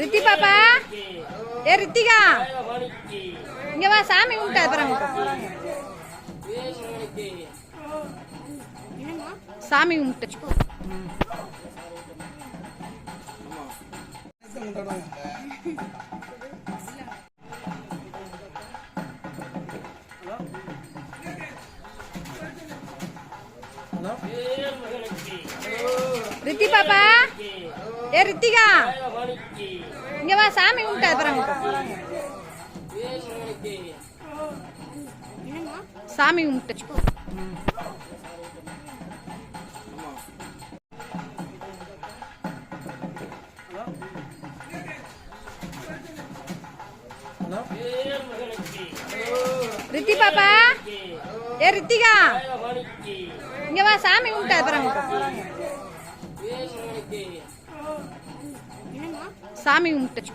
ரித்தி பாப்பா. ஏ ரித்திகா. இங்க வா சாமி கும்பிட்டு அப்புறம். சாமி கும்பிட்டு. ரித்தி பாப்பா. ஏ ரித்திகா. இங்க வா சாமி கும்பிட்டு அப்புறம். சாமி கும்பிட்டு ரித்தி பாப்பா. ஏ ரித்திகா. இங்க வா சாமி கும்பிட்டு அப்புறம். சாமி கும்பிட்டு